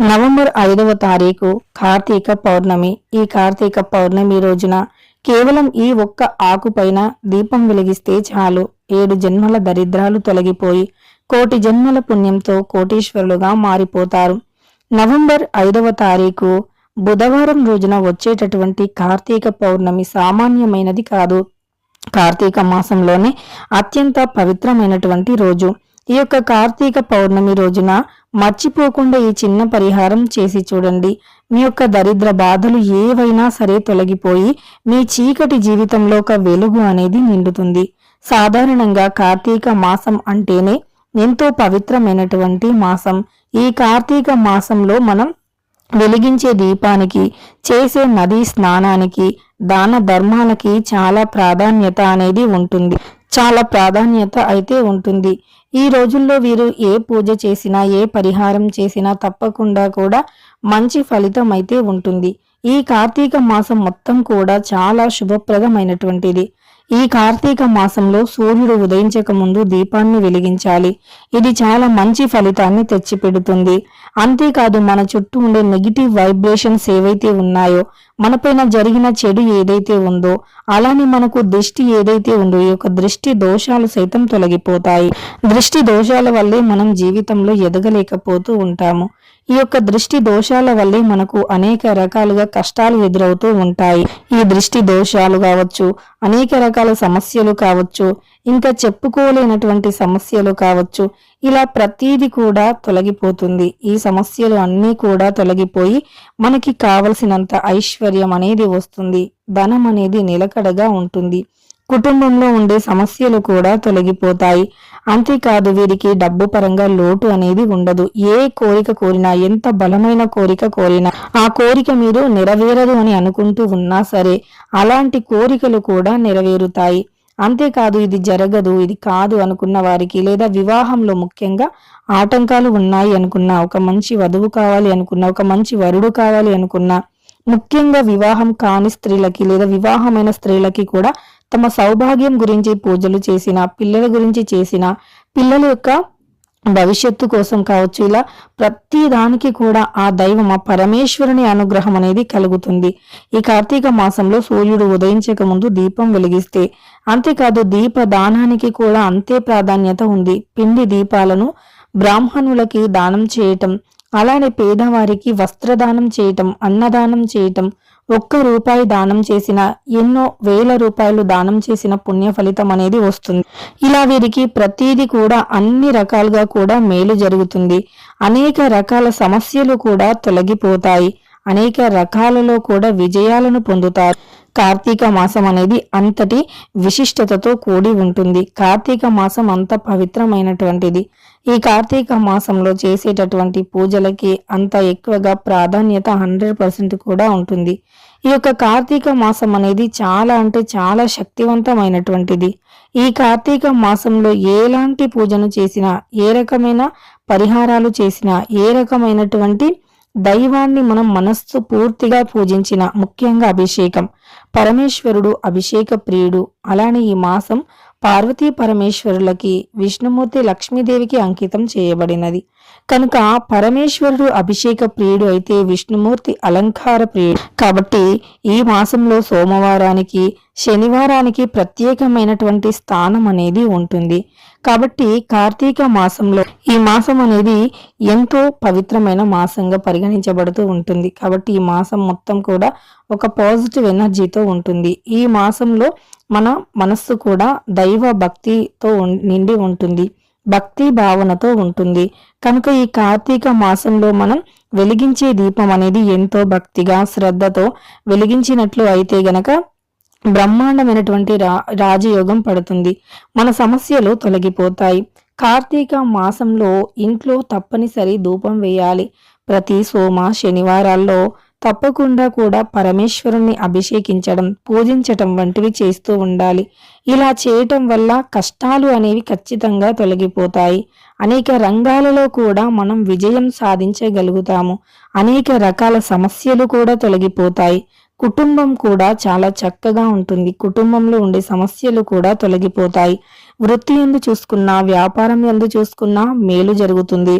November ఐదవ తారీఖు కార్తీక పౌర్ణమి. ఈ కార్తీక పౌర్ణమి రోజున కేవలం ఈ ఒక్క ఆకుపైన దీపం వెలిగిస్తే చాలు. ఏడు జన్మల దరిద్రాలు తొలగిపోయి కోటి జన్మల పుణ్యంతో కోటీశ్వరులుగా మారిపోతారు. నవంబర్ ఐదవ తారీఖు బుధవారం రోజున వచ్చేటటువంటి కార్తీక పౌర్ణమి సామాన్యమైనది కాదు. కార్తీక మాసంలోనే అత్యంత పవిత్రమైనటువంటి రోజు. ఈ యొక్క కార్తీక పౌర్ణమి రోజున మర్చిపోకుండా ఈ చిన్న పరిహారం చేసి చూడండి. మీ యొక్క దరిద్ర బాధలు ఏవైనా సరే తొలగిపోయి మీ చీకటి జీవితంలో ఒక వెలుగు అనేది నిండుతుంది. సాధారణంగా కార్తీక మాసం అంటేనే ఎంతో పవిత్రమైనటువంటి మాసం. ఈ కార్తీక మాసంలో మనం వెలిగించే దీపానికి చేసే నదీ స్నానానికి దాన ధర్మాలకి చాలా ప్రాధాన్యత అనేది ఉంటుంది. చాలా ప్రాధాన్యత అయితే ఉంటుంది. ఈ రోజుల్లో వీరు ఏ పూజ చేసినా ఏ పరిహారం చేసినా తప్పకుండా కూడా మంచి ఫలితం అయితే ఉంటుంది. ఈ కార్తీక మాసం మొత్తం కూడా చాలా శుభప్రదమైనటువంటిది. ఈ కార్తీక మాసంలో సూర్యుడు ఉదయించక ముందు దీపాన్ని వెలిగించాలి. ఇది చాలా మంచి ఫలితాన్ని తెచ్చిపెడుతుంది. అంతేకాదు మన చుట్టూ ఉండే నెగిటివ్ వైబ్రేషన్స్ ఏవైతే ఉన్నాయో మనపైన జరిగిన చెడు ఏదైతే ఉందో అలానే మనకు దృష్టి ఏదైతే ఉందో ఈ యొక్క దృష్టి దోషాలు సైతం తొలగిపోతాయి. దృష్టి దోషాల వల్లే మనం జీవితంలో ఎదగలేకపోతూ ఉంటాము. ఈ యొక్క దృష్టి దోషాల వల్లే మనకు అనేక రకాలుగా కష్టాలు ఎదురవుతూ ఉంటాయి. ఈ దృష్టి దోషాలు కావచ్చు అనేక రకాల సమస్యలు కావచ్చు ఇంకా చెప్పుకోలేనటువంటి సమస్యలు కావచ్చు ఇలా ప్రతీది కూడా తొలగిపోతుంది. ఈ సమస్యలు అన్నీ కూడా తొలగిపోయి మనకి కావలసినంత ఐశ్వర్యం అనేది వస్తుంది. ధనం అనేది నిలకడగా ఉంటుంది. కుటుంబంలో ఉండే సమస్యలు కూడా తొలగిపోతాయి. అంతేకాదు వీరికి డబ్బు పరంగా లోటు అనేది ఉండదు. ఏ కోరిక కోరినా ఎంత బలమైన కోరిక కోరినా ఆ కోరిక మీరు నెరవేరదు అని అనుకుంటూ ఉన్నా సరే అలాంటి కోరికలు కూడా నెరవేరుతాయి. అంతేకాదు ఇది జరగదు ఇది కాదు అనుకున్న వారికి లేదా వివాహంలో ముఖ్యంగా ఆటంకాలు ఉన్నాయి అనుకున్న ఒక మంచి వధువు కావాలి అనుకున్న ఒక మంచి వరుడు కావాలి అనుకున్న ముఖ్యంగా వివాహం కాని స్త్రీలకి లేదా వివాహమైన స్త్రీలకి కూడా తమ సౌభాగ్యం గురించి పూజలు చేసిన పిల్లల గురించి చేసిన పిల్లల యొక్క భవిష్యత్తు కోసం కావచ్చు ఇలా ప్రతి దానికి కూడా ఆ దైవం ఆ పరమేశ్వరుని అనుగ్రహం అనేది కలుగుతుంది. ఈ కార్తీక మాసంలో సూర్యుడు ఉదయించక ముందు దీపం వెలిగిస్తే అంతేకాదు దీప దానానికి కూడా అంతే ప్రాధాన్యత ఉంది. పిండి దీపాలను బ్రాహ్మణులకి దానం చేయటం అలానే పేదవారికి వస్త్రదానం చేయటం అన్నదానం చేయటం ఒక్క రూపాయి దానం చేసిన ఎన్నో వేల రూపాయలు దానం చేసిన పుణ్య ఫలితం అనేది వస్తుంది. ఇలా వీరికి ప్రతీది కూడా అన్ని రకాలుగా కూడా మేలు జరుగుతుంది. అనేక రకాల సమస్యలు కూడా తొలగిపోతాయి. అనేక రకాలలో కూడా విజయాలను పొందుతారు. కార్తీక మాసం అనేది అంతటి విశిష్టతతో కూడి ఉంటుంది. కార్తీక మాసం అంత పవిత్రమైనటువంటిది. ఈ కార్తీక మాసంలో చేసేటటువంటి పూజలకి అంత ఎక్కువగా ప్రాధాన్యత హండ్రెడ్ పర్సెంట్ కూడా ఉంటుంది. ఈ యొక్క కార్తీక మాసం అనేది చాలా అంటే చాలా శక్తివంతమైనటువంటిది. ఈ కార్తీక మాసంలో ఎలాంటి పూజను చేసినా ఏ రకమైన పరిహారాలు చేసినా ఏ రకమైనటువంటి దైవాన్ని మనం మనస్సు పూర్తిగా పూజించిన ముఖ్యంగా అభిషేకం పరమేశ్వరుడు అభిషేక ప్రియుడు. అలానే ఈ మాసం పార్వతీ పరమేశ్వరులకి విష్ణుమూర్తి లక్ష్మీదేవికి అంకితం చేయబడినది. కనుక పరమేశ్వరుడు అభిషేక ప్రియుడు అయితే విష్ణుమూర్తి అలంకార ప్రియుడు. కాబట్టి ఈ మాసంలో సోమవారానికి శనివారానికి ప్రత్యేకమైనటువంటి స్థానం అనేది ఉంటుంది. కాబట్టి కార్తీక మాసంలో ఈ మాసం అనేది ఎంతో పవిత్రమైన మాసంగా పరిగణించబడుతూ ఉంటుంది. కాబట్టి ఈ మాసం మొత్తం కూడా ఒక పాజిటివ్ ఎనర్జీతో ఉంటుంది. ఈ మాసంలో మన మనస్సు కూడా దైవ భక్తితో నిండి ఉంటుంది. భక్తి భావనతో ఉంటుంది. కనుక ఈ కార్తీక మాసంలో మనం వెలిగించే దీపం అనేది ఎంతో భక్తిగా శ్రద్ధతో వెలిగించినట్లు అయితే గనక బ్రహ్మాండమైనటువంటి రా రాజయోగం పడుతుంది. మన సమస్యలు తొలగిపోతాయి. కార్తీక మాసంలో ఇంట్లో తప్పనిసరి ధూపం వేయాలి. ప్రతి సోమ శనివారాల్లో తప్పకుండా కూడా పరమేశ్వరుణ్ణి అభిషేకించడం పూజించటం వంటివి చేస్తూ ఉండాలి. ఇలా చేయటం వల్ల కష్టాలు అనేవి ఖచ్చితంగా తొలగిపోతాయి. అనేక రంగాలలో కూడా మనం విజయం సాధించగలుగుతాము. అనేక రకాల సమస్యలు కూడా తొలగిపోతాయి. కుటుంబం కూడా చాలా చక్కగా ఉంటుంది. కుటుంబంలో ఉండే సమస్యలు కూడా తొలగిపోతాయి. వృత్తి ఎందు చూసుకున్నా వ్యాపారం ఎందు చూసుకున్నా మేలు జరుగుతుంది.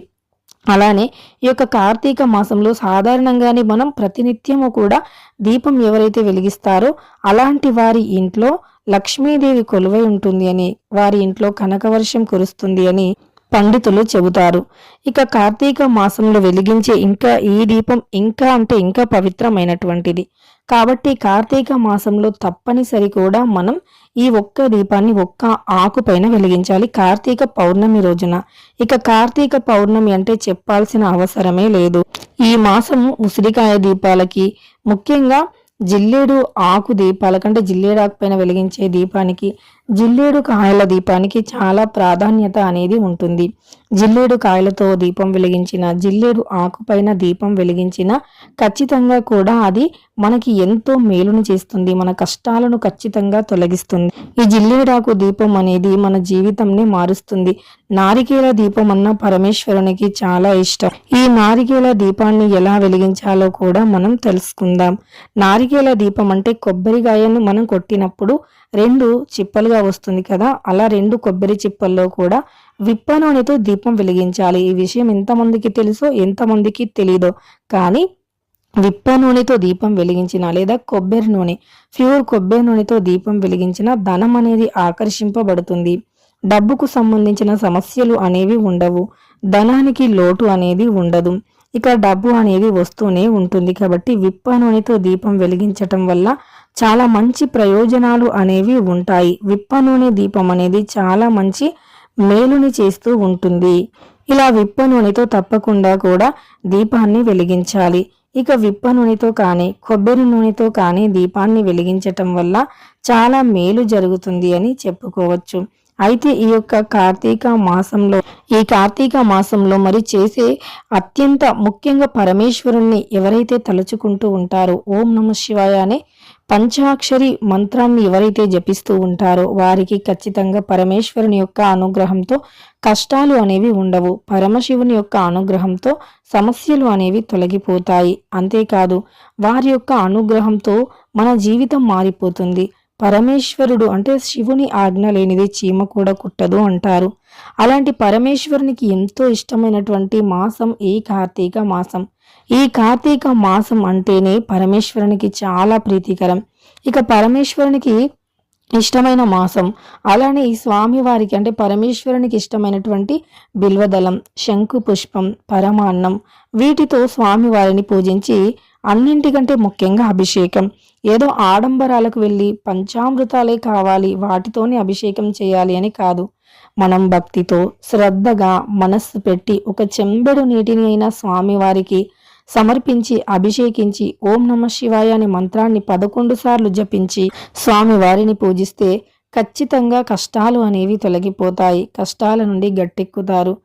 అలానే ఈ యొక్క కార్తీక మాసంలో సాధారణంగానే మనం ప్రతినిత్యము కూడా దీపం ఎవరైతే వెలిగిస్తారో అలాంటి వారి ఇంట్లో లక్ష్మీదేవి కొలువై ఉంటుంది అని వారి ఇంట్లో కనకవర్షం కురుస్తుంది అని పండితులు చెబుతారు. ఇక కార్తీక మాసంలో వెలిగించే ఇంకా ఈ దీపం ఇంకా అంటే ఇంకా పవిత్రమైనటువంటిది. కాబట్టి కార్తీక మాసంలో తప్పనిసరి కూడా మనం ఈ ఒక్క దీపాన్ని ఒక్క ఆకుపైన వెలిగించాలి. కార్తీక పౌర్ణమి రోజున. ఇక కార్తీక పౌర్ణమి అంటే చెప్పాల్సిన అవసరమే లేదు. ఈ మాసం ఉసిరికాయ దీపాలకి ముఖ్యంగా జిల్లేడు ఆకు దీపాలకంటే జిల్లేడు ఆకు పైన వెలిగించే దీపానికి జిల్లేడు కాయల దీపానికి చాలా ప్రాధాన్యత అనేది ఉంటుంది. జిల్లేడు కాయలతో దీపం వెలిగించిన జిల్లేడు ఆకుపైన దీపం వెలిగించిన ఖచ్చితంగా కూడా అది మనకి ఎంతో మేలును చేస్తుంది. మన కష్టాలను ఖచ్చితంగా తొలగిస్తుంది. ఈ జిల్లేడాకు దీపం అనేది మన జీవితంని మారుస్తుంది. నారికేల దీపం అన్న పరమేశ్వరునికి చాలా ఇష్టం. ఈ నారికేల దీపాన్ని ఎలా వెలిగించాలో కూడా మనం తెలుసుకుందాం. నారికేల దీపం అంటే కొబ్బరికాయను మనం కొట్టినప్పుడు రెండు చిప్పలుగా వస్తుంది కదా అలా రెండు కొబ్బరి చిప్పల్లో కూడా విప్ప నూనెతో దీపం వెలిగించాలి. ఈ విషయం ఎంతమందికి తెలుసో ఎంతమందికి తెలీదో. కానీ విప్ప నూనెతో దీపం వెలిగించిన లేదా కొబ్బరి నూనె ప్యూర్ కొబ్బరి నూనెతో దీపం వెలిగించిన ధనం అనేది ఆకర్షింపబడుతుంది. డబ్బుకు సంబంధించిన సమస్యలు అనేవి ఉండవు. ధనానికి లోటు అనేది ఉండదు. ఇక డబ్బు అనేది వస్తూనే ఉంటుంది. కాబట్టి విప్ప నూనెతో దీపం వెలిగించటం వల్ల చాలా మంచి ప్రయోజనాలు అనేవి ఉంటాయి. విప్ప నూనె దీపం అనేది చాలా మంచి మేలుని చేస్తూ ఉంటుంది. ఇలా విప్ప నూనెతో తప్పకుండా కూడా దీపాన్ని వెలిగించాలి. ఇక విప్ప నూనెతో కానీ కొబ్బరి నూనెతో కానీ దీపాన్ని వెలిగించటం వల్ల చాలా మేలు జరుగుతుంది అని చెప్పుకోవచ్చు. అయితే ఈ యొక్క కార్తీక మాసంలో ఈ కార్తీక మాసంలో మరి చేసే అత్యంత ముఖ్యంగా పరమేశ్వరుణ్ణి ఎవరైతే తలుచుకుంటూ ఉంటారో ఓం నమ శివాయ అనే పంచాక్షరి మంత్రాన్ని ఎవరైతే జపిస్తూ ఉంటారో వారికి ఖచ్చితంగా పరమేశ్వరుని యొక్క అనుగ్రహంతో కష్టాలు అనేవి ఉండవు. పరమశివుని యొక్క అనుగ్రహంతో సమస్యలు అనేవి తొలగిపోతాయి. అంతేకాదు వారి యొక్క అనుగ్రహంతో మన జీవితం మారిపోతుంది. పరమేశ్వరుడు అంటే శివుని ఆజ్ఞ లేనిది చీమ కూడా కుట్టదు అంటారు. అలాంటి పరమేశ్వరునికి ఎంతో ఇష్టమైనటువంటి మాసం ఈ కార్తీక మాసం. ఈ కార్తీక మాసం అంటేనే పరమేశ్వరునికి చాలా ప్రీతికరం. ఇక పరమేశ్వరునికి ఇష్టమైన మాసం. అలానే ఈ స్వామి వారికి అంటే పరమేశ్వరునికి ఇష్టమైనటువంటి బిల్వదళం శంకు పుష్పం పరమాన్నం వీటితో స్వామి వారిని పూజించి అన్నింటికంటే ముఖ్యంగా అభిషేకం. ఏదో ఆడంబరాలకు వెళ్ళి పంచామృతాలే కావాలి వాటితోనే అభిషేకం చేయాలి అని కాదు. మనం భక్తితో శ్రద్ధగా మనస్సు పెట్టి ఒక చెంబెడు నీటిని అయినా స్వామివారికి సమర్పించి అభిషేకించి ఓం నమ శివాయ అనే మంత్రాన్ని పదకొండు సార్లు జపించి స్వామి వారిని పూజిస్తే ఖచ్చితంగా కష్టాలు అనేవి తొలగిపోతాయి. కష్టాల నుండి గట్టెక్కుతారు.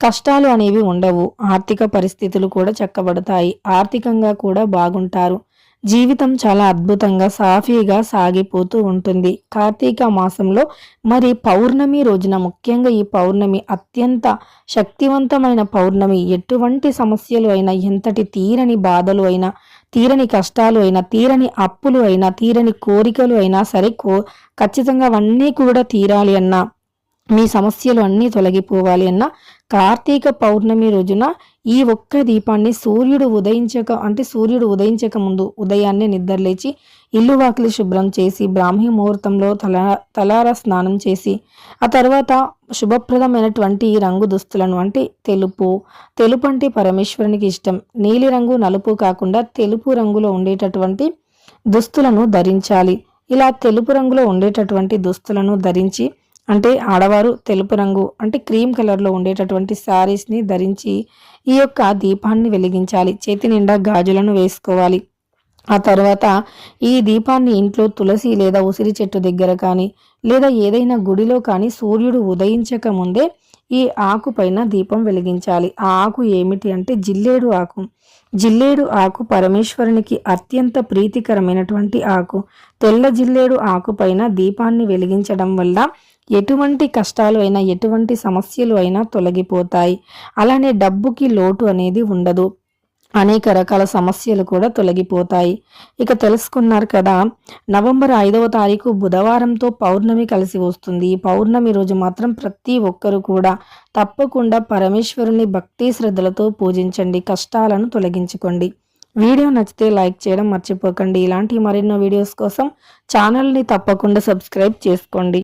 కష్టాలు అనేవి ఉండవు. ఆర్థిక పరిస్థితులు కూడా చక్కబడతాయి. ఆర్థికంగా కూడా బాగుంటారు. జీవితం చాలా అద్భుతంగా సాఫీగా సాగిపోతూ ఉంటుంది. కార్తీక మాసంలో మరి పౌర్ణమి రోజున ముఖ్యంగా ఈ పౌర్ణమి అత్యంత శక్తివంతమైన పౌర్ణమి. ఎటువంటి సమస్యలు అయినా ఎంతటి తీరని బాధలు అయినా తీరని కష్టాలు అయినా తీరని అప్పులు అయినా తీరని కోరికలు అయినా సరే కో ఖచ్చితంగా అవన్నీ కూడా తీరాలి అన్నా మీ సమస్యలు అన్నీ తొలగిపోవాలి అన్న కార్తీక పౌర్ణమి రోజున ఈ ఒక్క దీపాన్ని సూర్యుడు ఉదయించక అంటే సూర్యుడు ఉదయించక ముందు ఉదయాన్నే నిద్రలేచి ఇల్లు వాకిలి శుభ్రం చేసి బ్రాహ్మీ ముహూర్తంలో తల తలార స్నానం చేసి ఆ తర్వాత శుభప్రదమైనటువంటి రంగు దుస్తులను అంటే తెలుపు తెలుపు అంటే పరమేశ్వరునికి ఇష్టం. నీలిరంగు నలుపు కాకుండా తెలుపు రంగులో ఉండేటటువంటి దుస్తులను ధరించాలి. ఇలా తెలుపు రంగులో ఉండేటటువంటి దుస్తులను ధరించి అంటే ఆడవారు తెలుపు రంగు అంటే క్రీమ్ కలర్లో ఉండేటటువంటి శారీస్ని ధరించి ఈ యొక్క దీపాన్ని వెలిగించాలి. చేతి నిండా గాజులను వేసుకోవాలి. ఆ తర్వాత ఈ దీపాన్ని ఇంట్లో తులసి లేదా ఉసిరి చెట్టు దగ్గర కానీ లేదా ఏదైనా గుడిలో కానీ సూర్యుడు ఉదయించక ముందే ఈ ఆకు పైన దీపం వెలిగించాలి. ఆ ఆకు ఏమిటి అంటే జిల్లేడు ఆకు. జిల్లేడు ఆకు పరమేశ్వరునికి అత్యంత ప్రీతికరమైనటువంటి ఆకు. తెల్ల జిల్లేడు ఆకు పైన దీపాన్ని వెలిగించడం వల్ల ఎటువంటి కష్టాలు అయినా ఎటువంటి సమస్యలు అయినా తొలగిపోతాయి. అలానే డబ్బుకి లోటు అనేది ఉండదు. అనేక రకాల సమస్యలు కూడా తొలగిపోతాయి. ఇక తెలుసుకున్నారు కదా నవంబర్ ఐదవ తారీఖు బుధవారంతో పౌర్ణమి కలిసి వస్తుంది. ఈ పౌర్ణమి రోజు మాత్రం ప్రతి ఒక్కరు కూడా తప్పకుండా పరమేశ్వరుని భక్తి శ్రద్ధలతో పూజించండి కష్టాలను తొలగించుకోండి. వీడియో నచ్చితే లైక్ చేయడం మర్చిపోకండి. ఇలాంటి మరెన్నో వీడియోస్ కోసం ఛానల్ని తప్పకుండా సబ్స్క్రైబ్ చేసుకోండి.